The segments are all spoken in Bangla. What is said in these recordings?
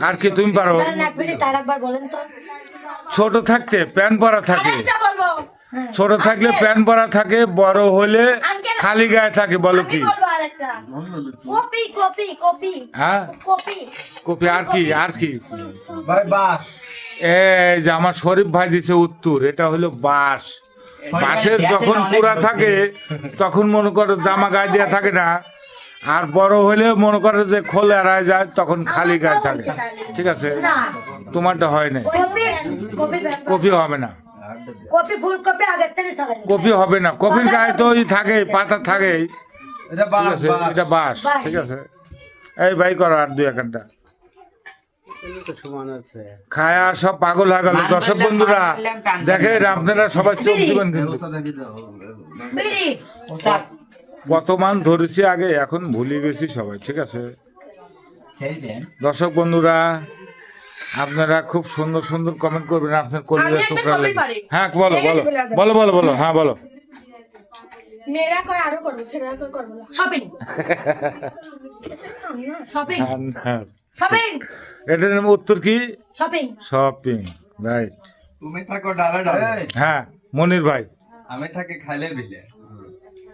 আর কি তুমি পারো? ছোট থাকতে প্যান পরা থাকে। হ্যাঁ। ছোট থাকলে প্যান পরা থাকে বড় হলে খালি গায়ে থাকে বলো কি? কপি কপি কপি। হ্যাঁ? কপি। আর কি আর কি? ভাই বাস এই যে আমার শরীফ ভাই দিছে উত্তর এটা হলো বাঁশ। বাঁশের যখন পুরা থাকে তখন মনে করো জামা গায়ে দেওয়া থাকে না আর বড় হলে মনে করে যে খোল এড়ায় যায় তখন খালি গায়ে থাকে। ঠিক আছে? তোমারটা হয় না কপি হবে না। কপি হবে না। কপির গায়ে তো ওই থাকে পাতা থাকে। এটা ঠিক বাস। ঠিক আছে? এই ভাই করো আর দুই একটা খায়া সব পাগল হয়ে গেল। দর্শক বন্ধুরা দেখেন আপনারা সবাই চোখ দিবেন কত মান ধরেছি আগে? এখন ভুলে গেছি সবাই ঠিক আছে? দর্শক বন্ধুরা আপনারা খুব সুন্দর সুন্দর কমেন্ট করবেন আপনার কলিজার টুকরা লাগবে হ্যাঁ বলো বলো। বলো বলো বলো হ্যাঁ বলো। মেয়েরা কয় আরও করব ছেলেরা কয় করব শপিং শপিং হ্যাঁ, হ্যাঁ। শপিং এটার নাম উত্তর কি? শপিং শপিং রাইট তুমি থাকো ডালে ডালে। হ্যাঁ মনির ভাই। আমি থাকি খাইলে বিলে।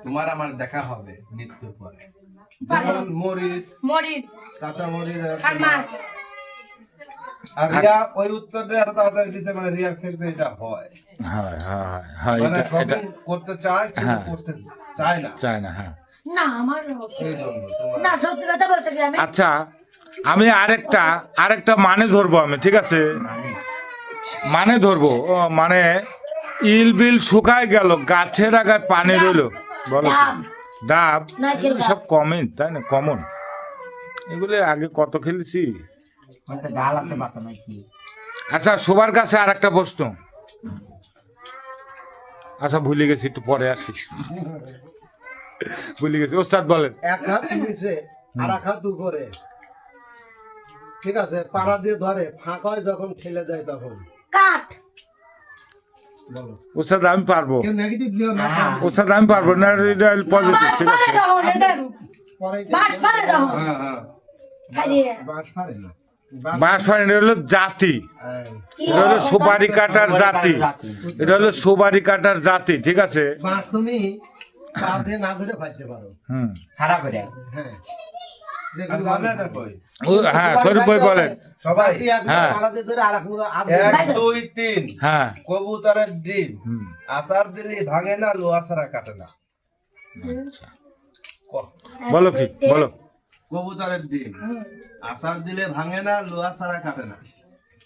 তোমার আমার দেখা হবে মৃত্যুর পরে। যেমন মরিচ মরিচ। কাঁচা মরিচ আর রিয়া ওই উত্তরটা এত তাড়াতাড়ি দিছে মানে রিয়ার ক্ষেত্রে এটা হয়। হ্যাঁ হ্যাঁ হ্যাঁ মানে এটা এটা করতে চায় কিন্তু। করতে চায় না। চায় না হ্যাঁ। না আমার এই জন্য তোমার না সত্যি কথা বলতে কি আমি আচ্ছা আমি আরেকটা আরেকটা মানে ধরবো আমি ঠিক আছে? মানে ধরবো। ও, মানে ইল বিল শুকায় গেল গাছের আগায় পানি রইল। বলো? ডাব। সব কমন তাই না? কমন এগুলো আগে কত খেলেছি? আচ্ছা সবার কাছে আর একটা প্রশ্ন। আচ্ছা ভুলে গেছি একটু পরে আসি। ভুলে গেছি। ওস্তাদ বলেন। এক হাত নিচে আর এক হাত উপরে। ঠিক আছে পাড়া দিয়ে ধরে ফাঁক হয় যখন ঠেলে দেয় তখন। কাঠ। ওস্তাদ আমি পারব। না। ওস্তাদ আমি পারব। না এটা পজিটিভ ঠিক আছে। পরে হ্যাঁ হ্যাঁ। হলো জাতি। এটা হলো সুপারি কাটার জাতি। এটা হলো সুপারি কাটার জাতি ঠিক আছে? তুমি না ধরে পারো। হুম। খারাপ হ্যাঁ। না ও, হ্যাঁ শরীফ ভাই বলেন। সবাই। হ্যাঁ। এক দুই তিন। হ্যাঁ। কবুতরের ডিম। আচার দিলে ভাঙে না লোহা ছাড়া কাটে না। আচ্ছা। ক- বলো কি বলো। কবুতরের ডিম। আচার দিলে ভাঙে না লোহা ছাড়া কাটে না।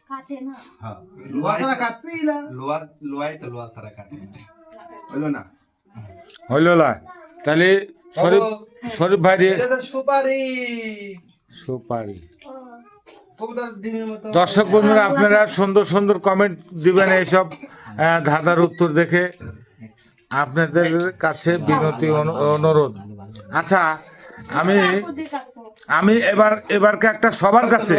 কাটে না। হ্যাঁ। কাটবেই না। লোয়া লোয়াই তো লোয়া সারা কাটে হইল না? হইল না। তাহলে শরীফ শরীফ ভাই রে সুপারি। সুপারি। দর্শক বন্ধুরা আপনারা সুন্দর সুন্দর কমেন্ট দিবেন এইসব ধাঁধার উত্তর দেখে। আপনাদের কাছে বিনতি অনু- অনুরোধ। আচ্ছা আমি আমি এবার এবারকে একটা সবার কাছে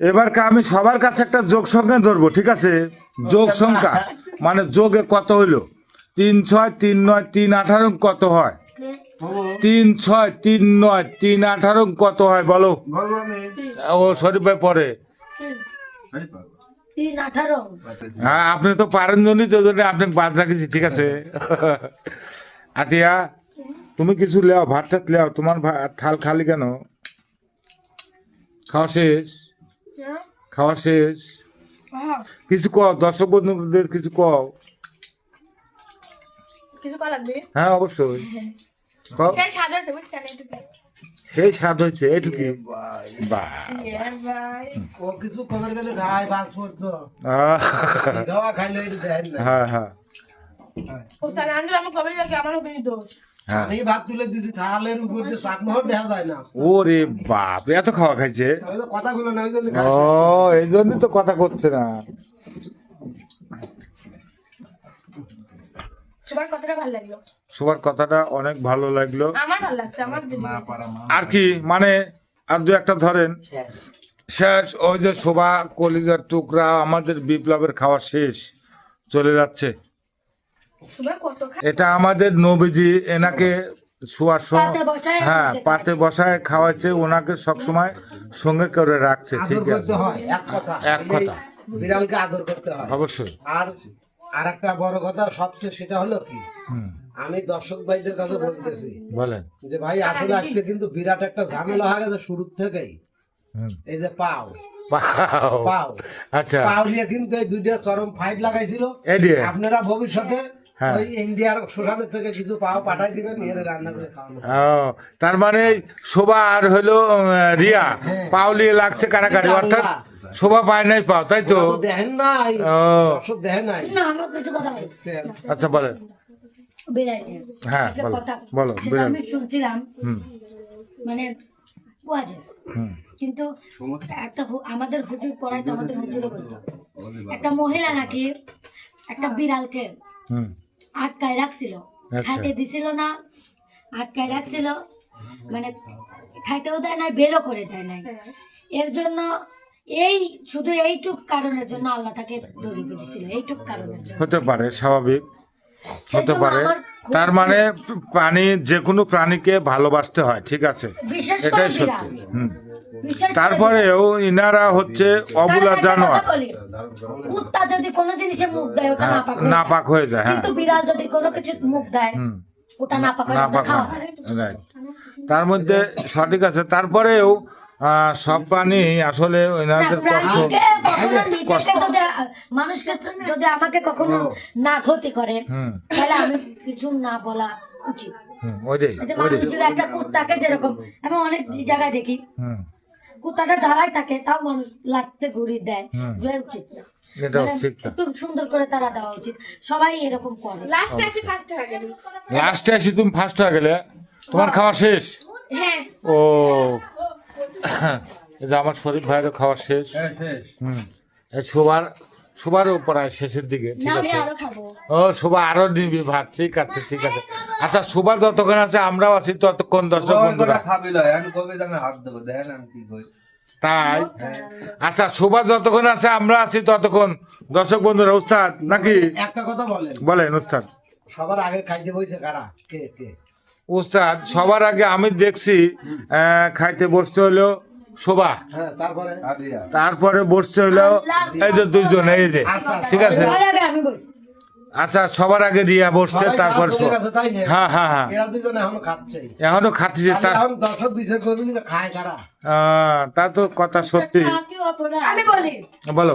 এবারকে আমি সবার কাছে একটা যোগ সংখ্যা ধরবো ঠিক আছে? যোগ সংখ্যা মানে যোগে কত হইল? তিন ছয় তিন নয় তিন আঠারো কত হয়? তিন ছয় তিন নয় তিন আঠারো কত হয় বলো? ও শরীফ ভাই পরে হ্যাঁ আপনি তো পারেন জন্যই তো জন্য আপনি বাদ রাখিছি ঠিক আছে? আতিয়া তুমি কিছু লেও ভাত টাত লেও তোমার থাল খালি কেন? খাওয়া শেষ? খাওয়া শেষ? হ্যাঁ, কিছু কও দর্শক বন্ধুদের কিছু কও? কিছু করা লাগবে? হ্যাঁ অবশ্যই। কও সেই স্বাদ হয়েছে এইটুকি বা কিছু কমের গেলে গায়ে বাস পড়তো। আহ, এটা দেয় না। হ্যাঁ হ্যাঁ। হ্যাঁ। আমি ভাত তুলে দিছি থালের উপর দিয়ে চাকমোহর দেখা যায় না। ওরে বাপ এত খাওয়া খাইছে? ওই তো কথাগুলো না ওই জন্য ও এই জন্যই তো কথা করছে না। সবার কথাটা ভালো লাগল। সবার কথাটা অনেক ভালো লাগল। আমার ভালো লাগছে আমার দিদি আর কি মানে আর দু একটা ধরেন। শেষ শেষ ওই যে শোভা কলিজার টুকরা আমাদের বিপ্লবের খাওয়া শেষ চলে যাচ্ছে। এটা আমাদের নবীজি এনাকে শোয়ার সময় হ্যাঁ পাতে বসায় খাওয়াচ্ছে ওনাকে সবসময় সঙ্গে করে রাখছে ঠিক আছে। এক কথা। এক এই কথা। বিড়ালকে আদর করতে হয়। অবশ্যই। আর আর একটা বড় কথা সবচেয়ে সেটা হলো কি? হুম। আমি দর্শক ভাইদের কাছে বলতেছি। বলেন। যে ভাই আসলে আজকে কিন্তু বিরাট একটা ঝামেলা হয়ে গেছে শুরুর থেকেই। এই যে পাও। পাও। আচ্ছা। পাও নিয়ে কিন্তু এই দুইটা চরম ফাইট লাগাইছিল। আপনারা ভবিষ্যতে হ্যাঁ। ওই ইন্ডিয়ার শ্মশানের থেকে কিছু পাও পাঠাই দিবেন এর রান্না করে খাওয়ানো তার মানে শোভা আর হলো রিয়া পাওলিয়ে লাগছে কারাকারি অর্থাৎ শোভা পায় নাই পাও তাই তো? দেখেন নাই। ও। দেখেন নাই। না আমার কিছু কথা বলি আচ্ছা বলেন। হ্যাঁ, বলো, বলো, আমি শুনছিলাম মানে কিন্তু একটা আমাদের হুজুর পড়াইতো আমাদের হুজুরও বলতো একটা মহিলা নাকি একটা বিড়ালকে আটকায় রাখছিল আচ্ছা। খাইতে দিছিল না আটকায় রাখছিল মানে খাইতেও দেয় নাই বেরও করে দেয় নাই। এর জন্য এই শুধু এইটুক কারণের জন্য আল্লাহ তাকে দোজকে দিছিল এইটুক কারণের জন্য। হতে পারে স্বাভাবিক। হতে পারে। তার মানে প্রাণী যে কোনো প্রাণীকে ভালোবাসতে হয় ঠিক আছে? এটাই বিড়াল সত্যি। হুম। তারপরেও ইনারা হচ্ছে অবুলা জানোয়ার। কুত্তা যদি কোনো জিনিসে মুখ দেয় ওটা হ্যাঁ, নাপাক হয়ে যায়। নাপাক হয়ে যায় হ্যাঁ। কিন্তু বিড়াল যদি কোনো কিছু মুখ দেয় হুম। ওটা নাপাক হয়ে নাপাক ওটা খাওয়া যায় তার মধ্যে সঠিক আছে। তারপরেও সব প্রাণী আসলে কষ্ট নিজেকে যদি মানুষকে যদি আমাকে কখনো না ক্ষতি করে তাহলে আমি কিছু না বলা উচিত। একটা কুত্তাকে যেরকম আমি অনেক জায়গায় দেখি। কুত্তাটা দাঁড়ায় থাকে তাও মানুষ লাগতে ঘুরি দেয়। এগুলো উচিত না। মানে একটু সুন্দর করে তারা দেওয়া উচিত। সবাই এরকম করে। লাস্টে আসি ফার্স্ট হয়ে গেল। লাস্টে এসে তুমি ফার্স্ট হয়ে গেলে। তোমার খাওয়া শেষ? হ্যাঁ। ও এই যে আমার শরীফ ভাইয়েরও খাওয়া শেষ। হ্যাঁ, শেষ। হুম। এই শোবার শোবারও প্রায় শেষের দিকে ঠিক আছে? ও শোভা আরও নিবি ভাত ঠিক আছে ঠিক আছে। আচ্ছা শোভা যতক্ষণ আছে আমরাও আছি ততক্ষণ দর্শক বন্ধুরা। কটা খাবি লয়, আমি কবে জানি হাত দেবো, দেখেন আমি কি করি। তাই? আচ্ছা শোভা যতক্ষণ আছে আমরা আছি ততক্ষণ। দর্শক বন্ধুরা উস্তাদ নাকি? একটা কথা বলেন। বলেন উস্তাদ। সবার আগে খাইতে বইছে কারা? কে কে? উস্তাদ সবার আগে আমি দেখছি খাইতে বসতে হলো শোভা। হ্যাঁ তারপরে? বসছে তারপরে বসতে হলো এই যে দুজন এই যে আচ্ছা ঠিক আছে? আচ্ছা সবার আগে রিয়া বসছে তারপর? হ্যাঁ হ্যাঁ হ্যাঁ। এরা দুজনে এখনও খাচ্ছে। এখনও খাচ্ছি তা তা তো কথা সত্যি। আমি বলি। বলো।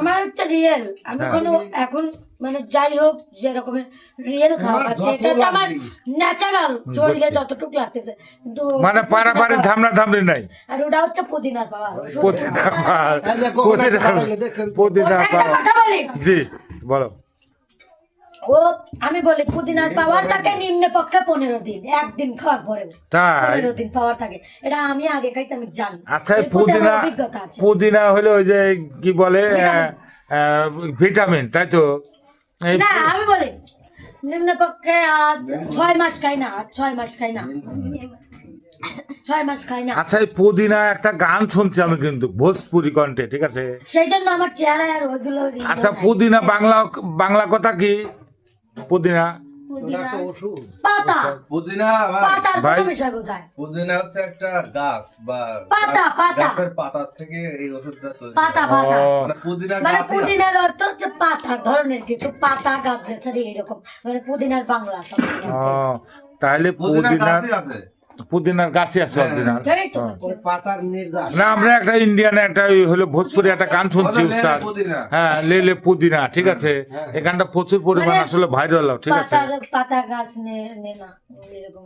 আমার হচ্ছে রিয়েল আমি হ্যাঁ। কোনো এখন মানে যাই হোক যেরকম রিয়েল খাওয়া খাচ্ছি এটা হচ্ছে আমার ন্যাচারাল শরীরে যতটুকু লাগতেছে। কিন্তু মানে পারাপারি ধামনা ধামনি নাই। আর ওটা হচ্ছে পুদিনার পাওয়া। প্রতিটা পার এই যে কখন প্রতিটা একটা খাওয়াইলে দেখছেন? তো? প্রতিটা একটা পার কথা বলি। জি বলো। ও আমি বলি পুদিনার পাওয়ার থাকে নিম্নে পক্ষে পনেরো দিন একদিন খাওয়ার পরে পনেরো দিন পাওয়ার থাকে। এটা আমি আগে খাইছি আমি জানি। আচ্ছা পুদিনা পুদিনা হলো ওই যে কি বলে ভিটামিন। তাই তো? না আমি বলি নিম্ন পক্ষে আজ ছয় মাস খাই না আজ ছয় মাস খাই না। ছয় মাস খাই না। আচ্ছা এই পুদিনা একটা গান শুনছি আমি কিন্তু ভোজপুরি কণ্ঠে ঠিক আছে? সেই জন্য আমার চেহারায় আর ওইগুলো আচ্ছা পুদিনা বাংলা বাংলা কথা কি? পুদিনা। পাতা। ভাই, হচ্ছে একটা গাছ বা পাতা, গাছ- পাতা। গাছের পাতা থেকে এই ওষুধটা তৈরি পাতা মানে পুদিনা মানে পুদিনার অর্থ হচ্ছে পাতা ধরনের কিছু। পাতা গাছ এরকম। মানে পুদিনার বাংলা। তাহলে পুদিনা পুদিনা আছে। পুদিনার গাছই আছে অরিজিনাল পাতার নির্যাস। না আমরা একটা ইন্ডিয়ান একটা ওই হলো ভোজপুরি একটা গান শুনছি উস্তাদ। হ্যাঁ লেলে পুদিনা ঠিক আছে? এই গানটা প্রচুর পরিমাণ মানে আসলে ভাইরাল ঠিক আছে? পাতা গাছ নে নে না এরকম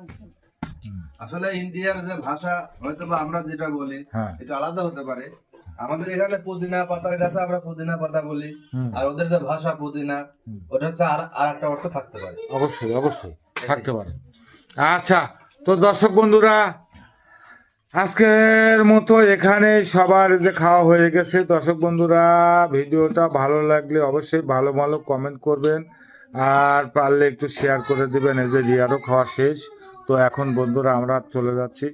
আসলে ইন্ডিয়ার যে ভাষা হয়তো বা আমরা যেটা বলি হ্যাঁ। এটা আলাদা হতে পারে। আমাদের এখানে পুদিনা পাতার গাছে আমরা পুদিনা পাতা বলি। আর ওদের যে ভাষা পুদিনা ওটা হচ্ছে আর আর একটা অর্থ থাকতে পারে। অবশ্যই অবশ্যই থাকতে পারে। আচ্ছা তো দর্শক বন্ধুরা, আজকের মতো এখানে সবার যে খাওয়া হয়ে গেছে। দর্শক বন্ধুরা, ভিডিওটা ভালো লাগলে অবশ্যই ভালো ভালো কমেন্ট করবেন আর পারলে একটু শেয়ার করে দেবেন। এই যে রিয়ারও খাওয়া শেষ। তো এখন বন্ধুরা আমরা চলে যাচ্ছি।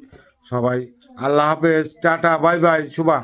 সবাই আল্লাহ হাফেজ, টাটা, বাই বাই, শুভা।